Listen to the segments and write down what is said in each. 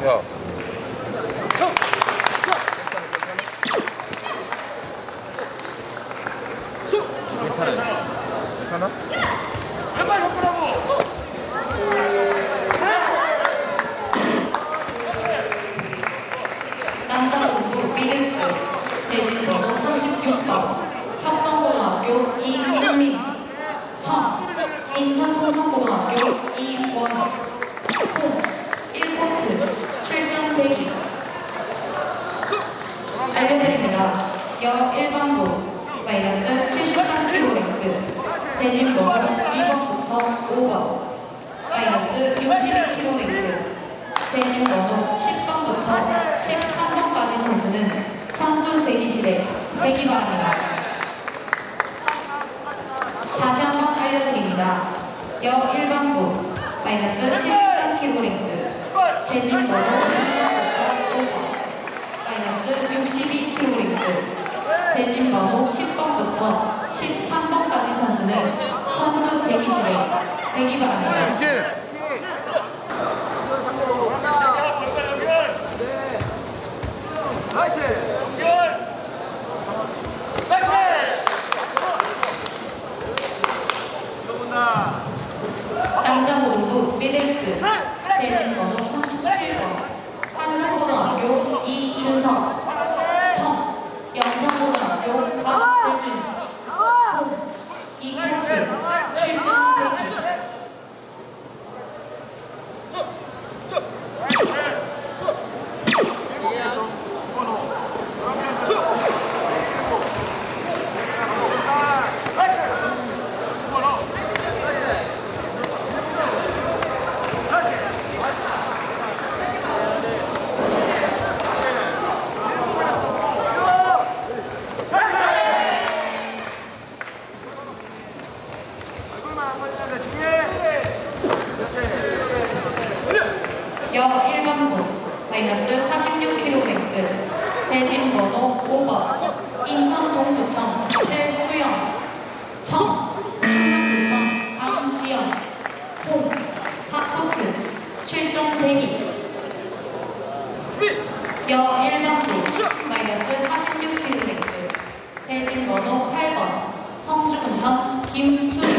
票 여 1반부 마이너스 73kg 대진번호 2번부터 5번 마이너스 62kg 대진 번호 10번부터 13번까지 선수는 선수 대기실에 대기 바랍니다. 다시 한번 알려드립니다. 여 1반부 마이너스 73kg 대진 번호 2번부터 5번 마이너스 62kg 대진번호 10번부터 13번까지 선수는 선수 대기실에 대기 바랍니다. 실. 남자 농구 미들급 대진 번호 37번 한성고등학교 이준석 청 영상고등학교 박재준 홈 이코트 출전 대기 여 1번부 마이너스 46kg 대진 번호 5번 인천 동구청 최수영 청 충남구청 강지영 홈 4코트 출전 대기. 여 1번부 마이너스 46kg 대진 번호 8번 성주군청 김수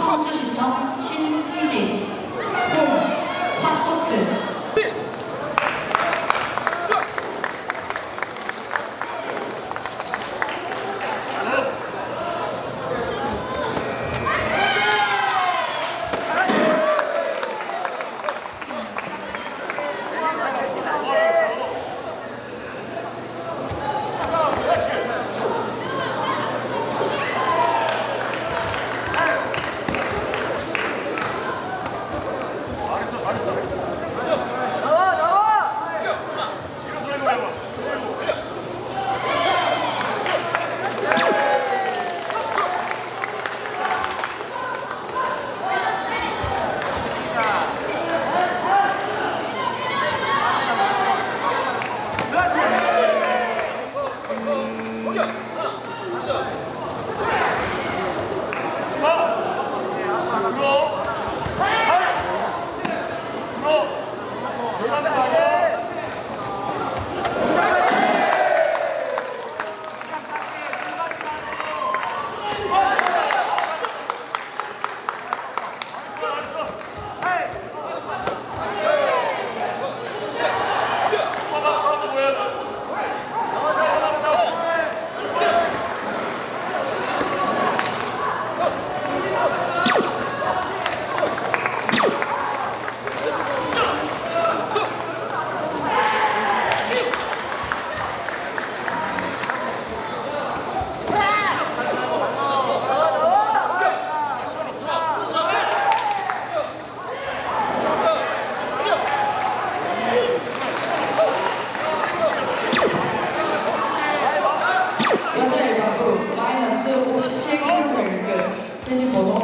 슈퍼주시청 신희진 홈 사포트. Мені було